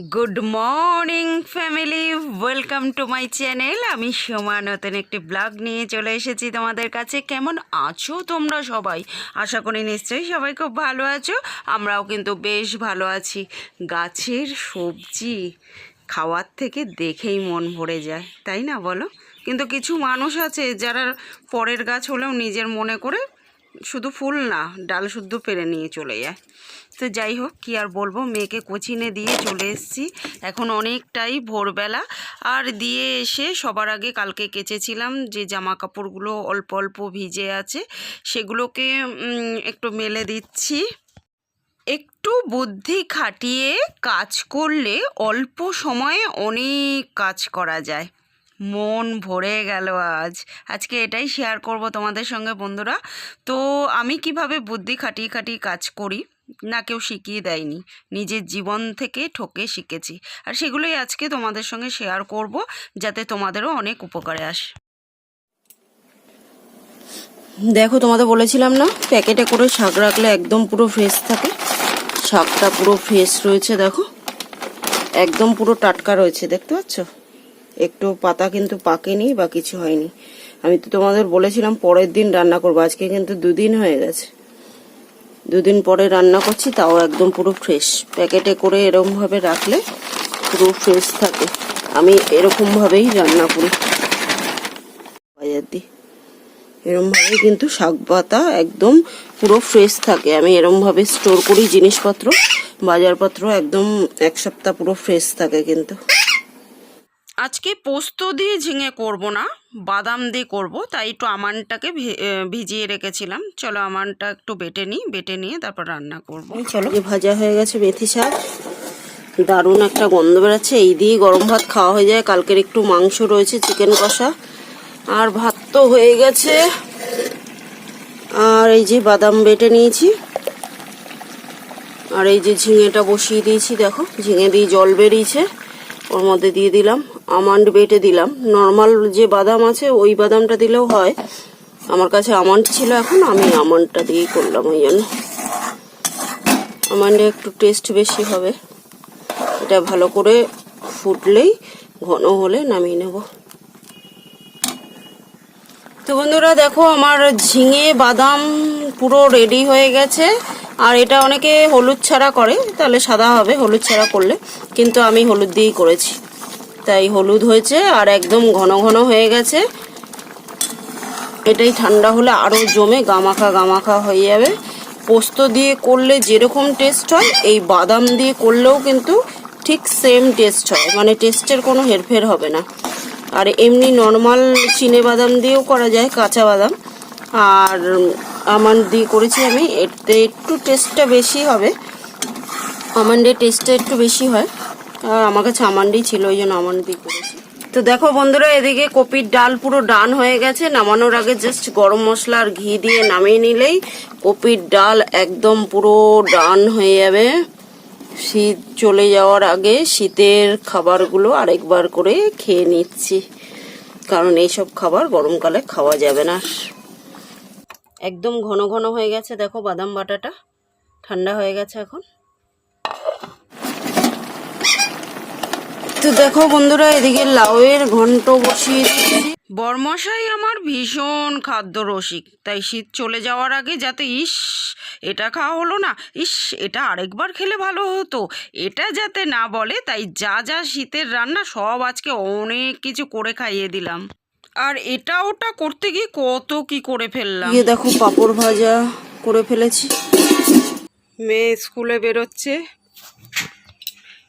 Good morning family welcome to my channel আমি সোমা, নতুন একটি ব্লগ নিয়ে চলে এসেছি তোমাদের কাছে। কেমন আছো তোমরা সবাই? আশা করি নিশ্চয়ই সবাই খুব ভালো আছো। আমরাও কিন্তু বেশ ভালো আছি। গাছের সবজি খাওয়ার থেকে দেখেই মন ভরে যায়, তাই না বলো? কিন্তু কিছু মানুষ আছে যারা পরের গাছ হলেও নিজের মনে করে শুধু ফুল না, ডাল শুদ্ধ পেরে নিয়ে চলে যায়। তো যাই হোক, কী আর বলব? মেয়েকে কোচিনে দিয়ে চলে এসেছি। এখন অনেকটাই ভোরবেলা। আর দিয়ে এসে সবার আগে কালকে কেচেছিলাম যে জামা কাপড়গুলো অল্প অল্প ভিজে আছে, সেগুলোকে একটু মেলে দিচ্ছি। একটু বুদ্ধি খাটিয়ে কাজ করলে অল্প সময়ে অনেক কাজ করা যায়। মন ভরে গেল আজ। আজকে এটাই শেয়ার করব তোমাদের সঙ্গে বন্ধুরা। তো আমি কীভাবে বুদ্ধি খাটিয়ে খাটিয়ে কাজ করি? না কেউ শিখিয়ে দেয়নি। নিজের জীবন থেকে ঠকে শিখেছি। আর সেগুলোই আজকে তোমাদের সঙ্গে শেয়ার করব, যাতে তোমাদেরও অনেক উপকারে আসে। দেখো, তোমাদের বলেছিলাম না, প্যাকেটে করে শাক রাখলে একদম পুরো ফ্রেশ থাকে। শাকটা পুরো ফ্রেশ রয়েছে, দেখো। একদম পুরো টাটকা রয়েছে, দেখতে পাচ্ছ? একটু পাতা কিন্তু পাকেনি, বা কিছু হয়নি। আমি তো তোমাদের বলেছিলাম পরের দিন রান্না করব, আজকে কিন্তু দুদিন হয়ে গেছে। দুদিন পরে রান্না করছি, তাও একদম পুরো ফ্রেশ প্যাকেটে করে এরকম ভাবে রাখলে পুরো ফ্রেশ থাকে। আমি এরকমভাবেই রান্না করি। বাজার দিই এরম ভাবে কিন্তু শাক পাতা একদম পুরো ফ্রেশ থাকে। আমি এরম ভাবে স্টোর করি জিনিসপত্র, বাজারপত্র একদম এক সপ্তাহ পুরো ফ্রেশ থাকে কিন্তু। আজকে পোস্ত দিয়ে ঝিঙে করব না, বাদাম দিয়ে করব, তাই একটু আমানটাকে ভিজিয়ে রেখেছিলাম। চলো আমানটা একটু বেটে নিই, বেটে নিয়ে তারপর রান্না করব। চলো। ভাজা হয়ে গেছে মেথি শাক। দারুণ একটা গন্ধ বেরাচ্ছে। এই দিয়ে গরম ভাত খাওয়া হয়ে যায়। কালকের একটু মাংস রয়েছে, চিকেন কষা। আর ভাত তো হয়ে গেছে। আর এই যে বাদাম বেটে নিয়েছি। আর এই যে ঝিঙেটা বসিয়ে দিয়েছি, দেখো। ঝিঙে দিয়ে জল বেরিয়েছে। ওর মধ্যে দিয়ে দিলাম আমান্ড বেটে দিলাম। নর্মাল যে বাদাম আছে, ওই বাদামটা দিলেও হয়। আমার কাছে আমন্ড ছিল এখন, আমি আমান্ডটা দিয়েই করলাম ওই জন্য। আমন্ডে একটু টেস্ট বেশি হবে। এটা ভালো করে ফুটলেই ঘন হলে নামিয়ে নেব। তো বন্ধুরা, দেখো আমার ঝিঙে বাদাম পুরো রেডি হয়ে গেছে। আর এটা অনেকে হলুদ ছাড়া করে, তাহলে সাদা হবে হলুদ ছাড়া করলে। কিন্তু আমি হলুদ দিয়েই করেছি। তাই হলুদ হয়েছে আর একদম ঘন ঘন হয়ে গেছে। এটাই ঠান্ডা হলে আরও জমে গামাখা গামাখা হয়ে যাবে। পোস্ত দিয়ে করলে যেরকম টেস্ট হয়, এই বাদাম দিয়ে করলেও কিন্তু ঠিক সেম টেস্ট হয়। মানে টেস্টের কোনো হেরফের হবে না। আর এমনি নর্মাল চিনে বাদাম দিয়েও করা যায়, কাঁচা বাদাম। আর আমন্ড দিয়ে করেছি আমি, এতে একটু টেস্টটা বেশি হবে। আমন্ডের টেস্টটা একটু বেশি হয়। আমার কাছে আমন্ডই ছিল, ওই জন্য আমন্ড করেছি। তো দেখো বন্ধুরা, এদিকে কপির ডাল পুরো ডান হয়ে গেছে, নামানোর আগে জাস্ট গরম মশলা আর ঘি দিয়ে নামিয়ে নিলেই কপির ডাল একদম পুরো ডান হয়ে যাবে। শীত চলে যাওয়ার আগে শীতের খাবারগুলো আরেকবার করে খেয়ে নিচ্ছি, কারণ এইসব খাবার গরমকালে খাওয়া যাবে না। একদম ঘন ঘন হয়ে গেছে, দেখো বাদাম বাটাটা, ঠান্ডা হয়ে গেছে এখন। তো দেখো বন্ধুরা এদিকে লাউয়ের ঘন্ট বসিয়ে দিয়েছি। বরমশাই আমার ভীষণ খাদ্য রসিক তাই শীত চলে যাওয়ার আগে যাতে ইস এটা খাওয়া হলো না ইস এটা আরেকবার খেলে ভালো হতো। এটা যাতে না বলে তাই যা যা শীতের রান্না সব আজকে অনেক কিছু করে খাইয়ে দিলাম। আর এটা ওটা করতে গিয়ে কত কি করে ফেললাম। দেখো পাপড় ভাজা করে ফেলেছি। মেয়ে স্কুলে বেরোচ্ছে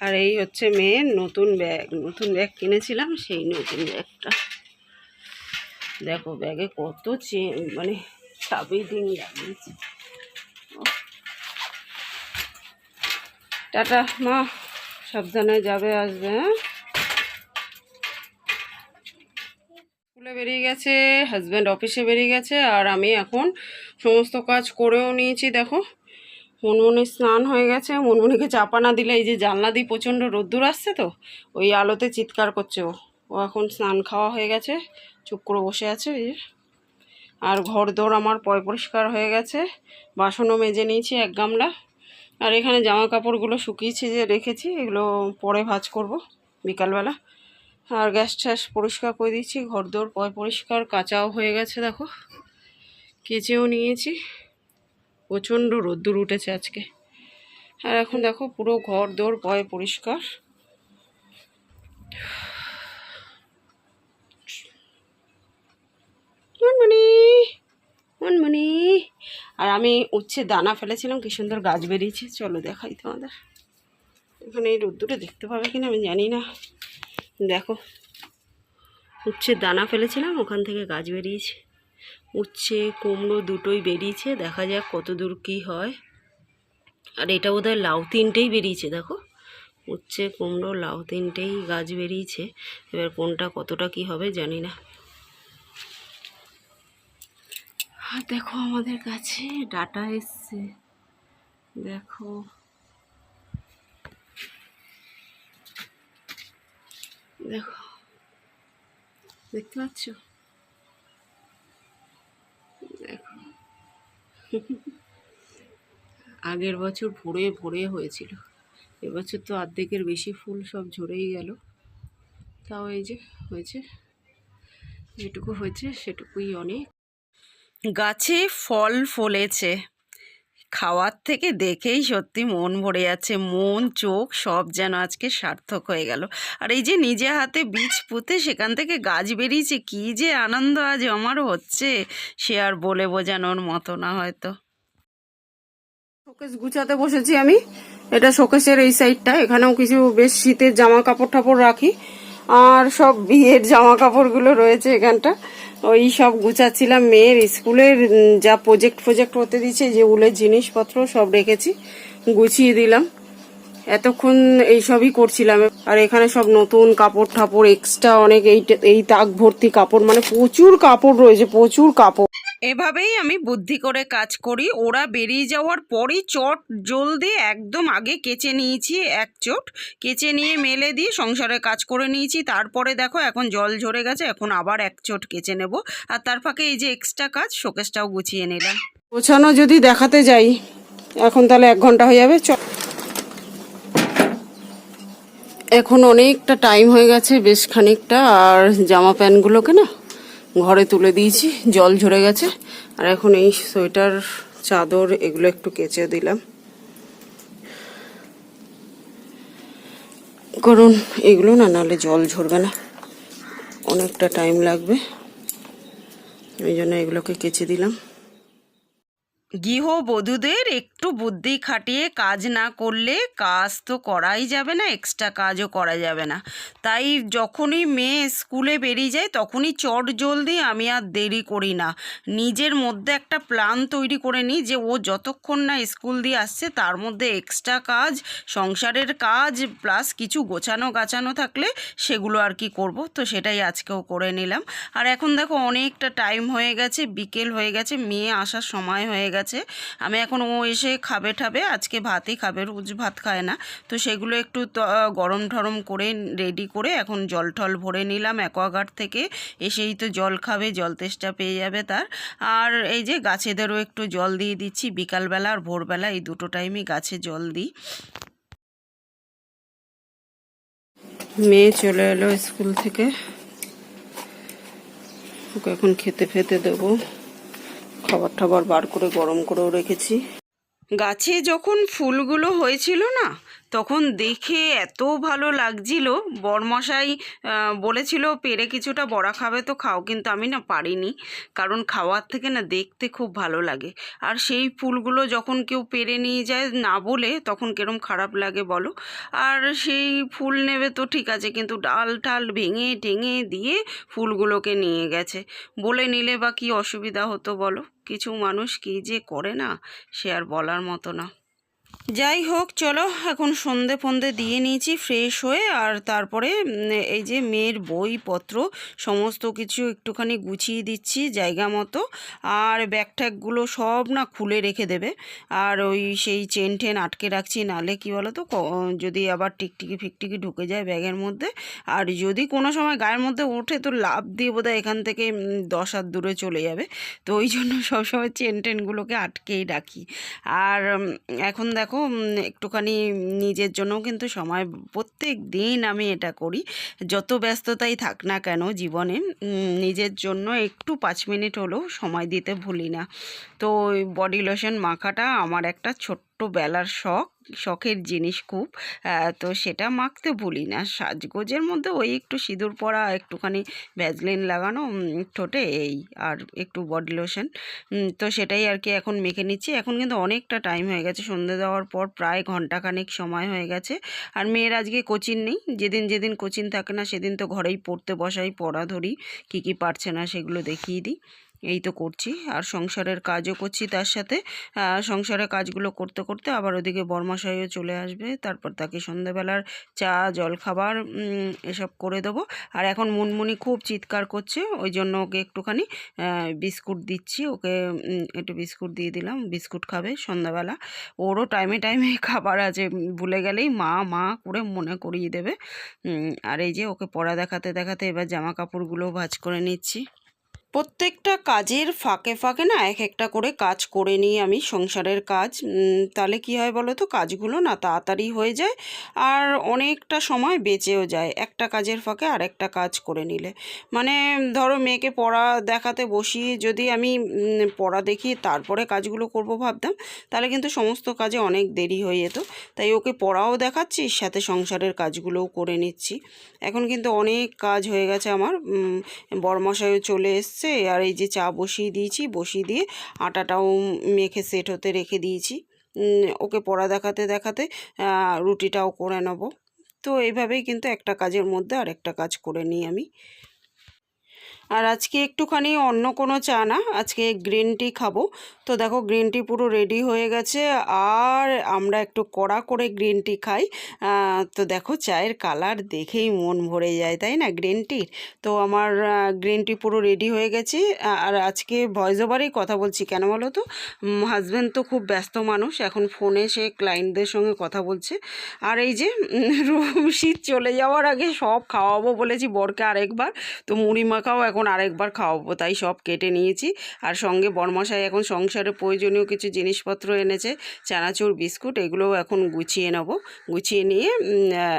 আর এই হচ্ছে মেয়ের নতুন ব্যাগ নতুন ব্যাগ কিনেছিলাম, সেই নতুন ব্যাগটা। দেখো ব্যাগে কত চে মানে চাবি দিন লাগিয়েছে টাটা, মা, সাবধানে যাবে, আসবে হ্যাঁ? স্কুলে বেরিয়ে গেছে হাজব্যান্ড অফিসে বেরিয়ে গেছে, আর আমি এখন সমস্ত কাজ করেও নিয়েছি, দেখো। মনমনি স্নান হয়ে গেছে। মনমনিকে চাপা না দিলে এই যে জানলা দিয়ে প্রচণ্ড রোদ্দুর আসছে তো, ওই আলোতে চিৎকার করছে ও। ও এখন স্নান খাওয়া হয়ে গেছে চুপ করে বসে আছে এই যে। আর ঘর দৌড় আমার পয় পরিষ্কার হয়ে গেছে, বাসনও মেজে নিয়েছি এক গামলা। আর এখানে জামা কাপড়গুলো শুকিয়েছে যে রেখেছি, এগুলো পরে ভাঁজ করব বিকালবেলা। আর গ্যাস ট্যাস পরিষ্কার করে দিচ্ছি ঘর দোর পয় পরিষ্কার, কাঁচাও হয়ে গেছে দেখো। কেচেও নিয়েছি। প্রচণ্ড রোদ্দুর উঠেছে আজকে। আর এখন দেখো পুরো ঘর দোর পয় পরিষ্কার। আর আমি উচ্ছে দানা ফেলেছিলাম, কি সুন্দর গাছ বেরিয়েছে। চলো দেখাই তোমাদের। এখানে এই রোদ্দুরে দেখতে পাবে কিনা আমি জানি না। দেখো, উচ্ছে দানা ফেলেছিলাম, ওখান থেকে গাছ বেরিয়েছে। উচ্ছে, কুমড়ো দুটোই বেরিয়েছে। দেখা যাক কত দূর কী হয়। আর এটা বোধ হয় লাউ তিনটেই বেরিয়েছে, দেখো। উচ্ছে, কুমড়ো, লাউ তিনটেই গাছ বেরিয়েছে। এবার কোনটা কতটা কি হবে জানি না। আর দেখো আমাদের কাছে ডাটা এসছে। দেখো। দেখো। দেখতে পাচ্ছ দেখো আগের বছর ভরে ভরে হয়েছিল। এবছর তো অর্ধেকের বেশি ফুল সব ঝরেই গেল। তাও এই যে হয়েছে, যেটুকু হয়েছে সেটুকুই অনেক। গাছে ফল ফলেছে। খাওয়ার থেকে দেখেই সত্যি মন ভরে যাচ্ছে। মন, চোখ সব যেন আজকে সার্থক হয়ে গেল। আর এই যে নিজে হাতে বীজ পুঁতে সেখান থেকে গাছ বেরিয়েছে, কি যে আনন্দ আজ আমারও হচ্ছে। সে আর বলে বোঝানোর মতো না হয়তো। শোকেস গুছাতে বসেছি আমি। এটা শোকেসের এই সাইডটা। এখানেও কিছু বেশ শীতের জামা কাপড় টাপড় রাখি। আর সব বিয়ের জামা কাপড়গুলো রয়েছে এখানটা। ওই সব গুছাচ্ছিলাম মেয়ের স্কুলের যা প্রজেক্ট প্রজেক্ট হতে দিচ্ছে যে উলের জিনিসপত্র সব রেখেছি, গুছিয়ে দিলাম। এতক্ষণ এইসবই করছিলাম। আর এখানে সব নতুন কাপড় ঠাপড় এক্সট্রা অনেক এই এই তাক ভর্তি কাপড় মানে প্রচুর কাপড় রয়েছে, প্রচুর কাপড়। এভাবেই আমি বুদ্ধি করে কাজ করি। ওরা বেরিয়ে যাওয়ার পরই চট জলদি একদম আগে কেচে নিয়েছি এক চোট। কেচে নিয়ে মেলে দিয়ে সংসারে কাজ করে নিয়েছি। তারপরে দেখো এখন জল ঝরে গেছে, এখন আবার এক চোট কেচে নেব। আর তার ফাঁকে এই যে এক্সট্রা কাজ, শোকেসটাও গুছিয়ে নিলাম। গোছানো যদি দেখাতে যাই, এখন তাহলে এক ঘণ্টা হয়ে যাবে। এখন অনেকটা টাইম হয়ে গেছে, বেশ খানিকটা। আর জামা প্যান্টগুলোকে না ঘরে তুলে দিয়েছি, জল ঝরে গেছে। আর এখন এই সোয়েটার, চাদর এগুলো একটু কেচে দিলাম। কারণ এগুলো না নাহলে জল ঝরবে না। অনেকটা টাইম লাগবে। ওই জন্য এগুলোকে কেচে দিলাম। গৃহবধূদের একটু বুদ্ধি খাটিয়ে কাজ না করলে কাজ তো করাই যাবে না এক্সট্রা কাজও করা যাবে না। তাই যখনই মেয়ে স্কুলে বেরিয়ে যায়, তখনই চট জলদি আমি আর দেরি করি না। নিজের মধ্যে একটা প্ল্যান তৈরি করে নিই যে ও যতক্ষণ না স্কুল দিয়ে আসছে, তার মধ্যে এক্সট্রা কাজ, সংসারের কাজ প্লাস কিছু গোছানো গাছানো থাকলে সেগুলো আর কি করব। তো সেটাই আজকেও করে নিলাম। আর এখন দেখো অনেকটা টাইম হয়ে গেছে, বিকেল হয়ে গেছে, মেয়ে আসার সময় হয়ে গেছে। আমি এখন ও এসে খাবে ঠাবে, আজকে ভাতই খাবে, রোজ ভাত খায় না। তো সেগুলো একটু গরম ঠরম করে রেডি করে এখন জল টল ভরে নিলাম অ্যাকোয়াগার্ড থেকে। এসেই তো জল খাবে, জল তেষ্টা পেয়ে যাবে তার। আর এই যে গাছেদেরও একটু জল দিয়ে দিচ্ছি, বিকালবেলা আর ভোরবেলা এই দুটো টাইমই গাছে জল দিই। মেয়ে চলে এলো স্কুল থেকে। ওকে এখন খেতে ফেতে দেবো। খাবার টাবার বার করে, গরম করেও রেখেছি। গাছে যখন ফুলগুলো হয়েছিল না, তখন দেখে এত ভালো লাগছিল। বরমশাই বলেছিল, পেরে কিছুটা বড়া খাবে তো খাও। কিন্তু আমি না পারিনি, কারণ খাওয়ার থেকে না দেখতে খুব ভালো লাগে। আর সেই ফুলগুলো যখন কেউ পেরে নিয়ে যায় না বলে, তখন কিরম খারাপ লাগে বলো? আর সেই ফুল নেবে তো ঠিক আছে, কিন্তু ডাল টাল ভেঙে টেঙে দিয়ে ফুলগুলোকে নিয়ে গেছে। বলে নিলে বা কি অসুবিধা হতো বলো? কিছু মানুষ কি যে করে না সে আর বলার মতো না। যাই হোক, চলো এখন সন্ধে ফন্দে দিয়ে নিয়েছি ফ্রেশ হয়ে, আর তারপরে এই যে মেয়ের বইপত্র, সমস্ত কিছু একটুখানি গুছিয়ে দিচ্ছি জায়গা মতো, আর ব্যাগ ট্যাগগুলো সব না খুলে রেখে দেবে। আর ওই সেই চেন টেন আটকে রাখছি, নালে কি বলো তো যদি আবার টিকটিকি ফিকটিকি ঢুকে যায় ব্যাগের মধ্যে, আর যদি কোনো সময় গায়ের মধ্যে ওঠে, তো লাভ দিয়ে বোধহয় এখান থেকে দশ হাত দূরে চলে যাবে। তো ওই জন্য সবসময় চেন টেনগুলোকে আটকেই রাখি। আর এখন দেখো দেখো একটুখানি নিজের জন্যও কিন্তু সময়, প্রত্যেক দিন আমি এটা করি। যত ব্যস্ততাই থাক না কেন জীবনে নিজের জন্য একটু পাঁচ মিনিট হলেও সময় দিতে ভুলি না। তো বডি লোশন মাখাটা আমার একটা ছোট্ট বেলার শখ, শখের জিনিস খুব। তো সেটা মাখতে ভুলি না সাজগোজের মধ্যে ওই একটু সিঁদুর পরা, একটুখানি ভ্যাজলিন লাগানো ঠোঁটে এই, আর একটু বডি লোশন। তো সেটাই আর কি এখন মেখে নিচ্ছি। এখন কিন্তু অনেকটা টাইম হয়ে গেছে। সন্ধে দেওয়ার পর প্রায় ঘন্টাখানেক সময় হয়ে গেছে। আর মেয়ের আজকে কোচিং নেই। যেদিন যেদিন কোচিং থাকে না, সেদিন তো ঘরেই পড়তে বসাই পড়া ধরি কী কী পারছে না সেগুলো দেখিয়ে দিই। এই তো করছি। আর সংসারের কাজও করছি তার সাথে। সংসারের কাজগুলো করতে করতে আবার ওদিকে বরমাশাইও চলে আসবে। তারপর তাকে সন্ধেবেলার চা, জলখাবার এসব করে দেবো। আর এখন মুনমুনি খুব চিৎকার করছে, ওই জন্য ওকে একটুখানি বিস্কুট দিচ্ছি। ওকে একটু বিস্কুট দিয়ে দিলাম। বিস্কুট খাবে সন্ধ্যাবেলা। ওরও টাইমে টাইমে খাবার আছে। ভুলে গেলেই মা মা করে মনে করিয়ে দেবে। আর এই যে ওকে পড়া দেখাতে দেখাতে এবার জামা কাপড়গুলো ভাজ করে নিচ্ছি। প্রত্যেকটা কাজের ফাঁকে ফাঁকে না এক একটা করে কাজ করে নিই আমি সংসারের কাজ। তাহলে কি হয় বলো তো? কাজগুলো না তাড়াতাড়ি হয়ে যায় আর অনেকটা সময় বেঁচেও যায় একটা কাজের ফাঁকে আর একটা কাজ করে নিলে। মানে ধরো মেয়েকে পড়া দেখাতে বসিয়ে যদি আমি পড়া দেখি তারপরে কাজগুলো করব ভাবতাম, তাহলে কিন্তু সমস্ত কাজে অনেক দেরি হয়ে যেত। তাই ওকে পড়াও দেখাচ্ছি, সাথে সংসারের কাজগুলোও করে নিচ্ছি। এখন কিন্তু অনেক কাজ হয়ে গেছে আমার। বরমশাইও চলে এসছে আর এই যে চা বসিয়ে দিয়েছি, বসিয়ে দিয়ে আটাটাও মেখে সেট হতে রেখে দিয়েছি। ওকে পড়া দেখাতে দেখাতে রুটিটাও করে নেব। তো এইভাবেই কিন্তু একটা কাজের মধ্যে আর একটা কাজ করে নিই আমি। আর আজকে একটুখানি অন্য কোনো চা না, আজকে গ্রিন টি খাব। তো দেখো গ্রিন টি পুরো রেডি হয়ে গেছে, আর আমরা একটু কড়া করে গ্রিন টি খাই। তো দেখো চায়ের কালার দেখেই মন ভরে যায়, তাই না গ্রিন টির তো আমার গ্রিন টি পুরো রেডি হয়ে গেছে। আর আজকে ভয়েস ওভারেই কথা বলছি, কেন বলো তো? হাজব্যান্ড তো খুব ব্যস্ত মানুষ, এখন ফোনে সে ক্লায়েন্টদের সঙ্গে কথা বলছে। আর এই যে রুম শীত চলে যাওয়ার আগে সব খাওয়াবো বলেছি বরকে আরেকবার। তো মুড়ি মাখাও এখন আরেকবার খাওয়াবো, তাই সব কেটে নিয়েছি। আর সঙ্গে বরমশাই এখন সংসারে প্রয়োজনীয় কিছু জিনিসপত্র এনেছে, চানাচুর, বিস্কুট, এগুলোও এখন গুছিয়ে নেব। গুছিয়ে নিয়ে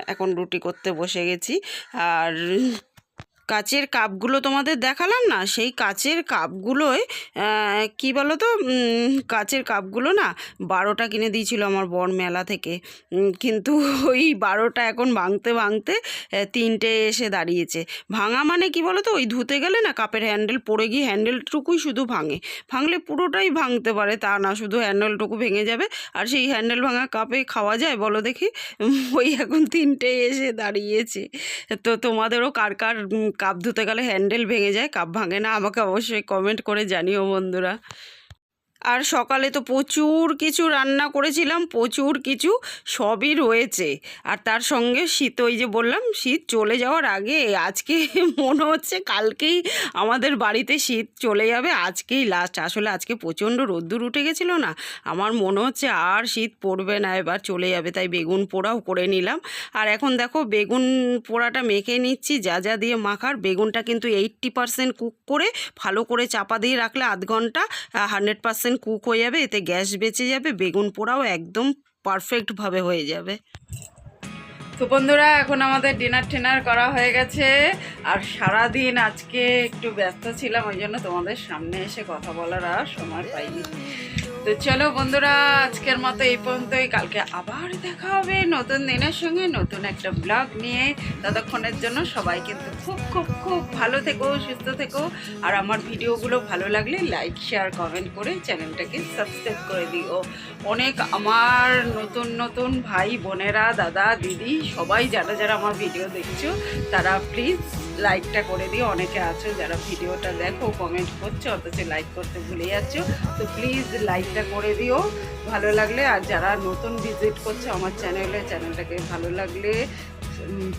এখন রুটি করতে বসে গেছি। আর কাচের কাপগুলো তোমাদের দেখালাম না? সেই কাচের কাপগুলোয় কি বলো তো কাচের কাপগুলো না বারোটা কিনে দিয়েছিল আমার বর মেলা থেকে। কিন্তু ওই বারোটা এখন ভাঙতে ভাঙতে তিনটে এসে দাঁড়িয়েছে। ভাঙা মানে কি বলো তো ওই ধুতে গেলে না কাপের হ্যান্ডেল পড়ে গিয়ে হ্যান্ডেলটুকুই শুধু ভাঙে। ভাঙলে পুরোটাই ভাঙতে পারে, তা না শুধু হ্যান্ডেলটুকু ভেঙে যাবে। আর সেই হ্যান্ডেল ভাঙা কাপে খাওয়া যায়? বলো দেখি। ওই এখন তিনটে এসে দাঁড়িয়েছে। তো তোমাদেরও কার কার কাপ ধুতে গেলে হ্যান্ডেল ভেঙে যায়, কাপ ভাঙে না। আমাকে অবশ্যই কমেন্ট করে জানিও বন্ধুরা। আর সকালে তো প্রচুর কিছু রান্না করেছিলাম, প্রচুর কিছু সবই রয়েছে। আর তার সঙ্গে শীত, ওই যে বললাম, শীত চলে যাওয়ার আগে আজকে মনে হচ্ছে কালকেই আমাদের বাড়িতে শীত চলে যাবে, আজকেই লাস্ট আসলে আজকে প্রচণ্ড রোদ্দুর উঠে গেছিল না, আমার মনে হচ্ছে আর শীত পড়বে না, এবার চলে যাবে, তাই বেগুন পোড়াও করে নিলাম। আর এখন দেখো, বেগুন পোড়াটা মেখে নিচ্ছি, যা যা দিয়ে মাখার, বেগুনটা কিন্তু এইট্টি পারসেন্ট কুক করে, ভালো করে চাপা দিয়ে রাখলে আধ ঘণ্টা হান্ড্রেড কুক হয়ে যাবে, এতে গ্যাস বেঁচে যাবে, বেগুন পোড়াও একদম পারফেক্টভাবে হয়ে যাবে। তো বন্ধুরা, এখন আমাদের ডিনার টিনার করা হয়ে গেছে। আর সারা দিন আজকে একটু ব্যস্ত ছিলাম, ওই জন্য তোমাদের সামনে এসে কথা বলার আর সময় পাইনি। তো চলো বন্ধুরা, আজকের মতো এই পর্যন্তই। কালকে আবার দেখা হবে নতুন দিনের সঙ্গে, নতুন একটা ব্লগ নিয়ে। ততক্ষণের জন্য সবাই কিন্তু খুব খুব খুব ভালো থেকো, সুস্থ থেকো। আর আমার ভিডিওগুলো ভালো লাগলে লাইক শেয়ার কমেন্ট করে চ্যানেলটাকে সাবস্ক্রাইব করে দিও। অনেক আমার নতুন নতুন ভাই, বোনেরা, দাদা, দিদি, সবাই যারা যারা আমার ভিডিও দেখছ, তারা প্লিজ লাইকটা করে দিও অনেকে আছো যারা ভিডিওটা দেখো কমেন্ট করছ, অথচ লাইক করতে ভুলে যাচ্ছ। তো প্লিজ লাইকটা করে দিও, ভালো লাগলে। আর যারা নতুন ভিজিট করছ আমার চ্যানেলে চ্যানেলটাকে ভালো লাগলে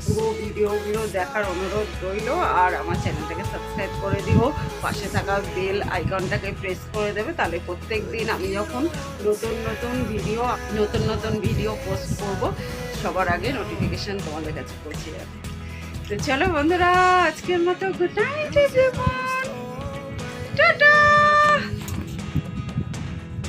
পুরো ভিডিওগুলো দেখার অনুরোধ রইল। আর আমার চ্যানেলটাকে সাবস্ক্রাইব করে দিও। পাশে থাকা বেল আইকনটাকে প্রেস করে দেবে। তাহলে প্রত্যেক দিন আমি যখন নতুন নতুন ভিডিও নতুন নতুন ভিডিও পোস্ট করব, সবার আগে নোটিফিকেশান তোমাদের কাছে পৌঁছে যাবে। তো চলো বন্ধুরা আজকের মতো গুড নাইট টাটা।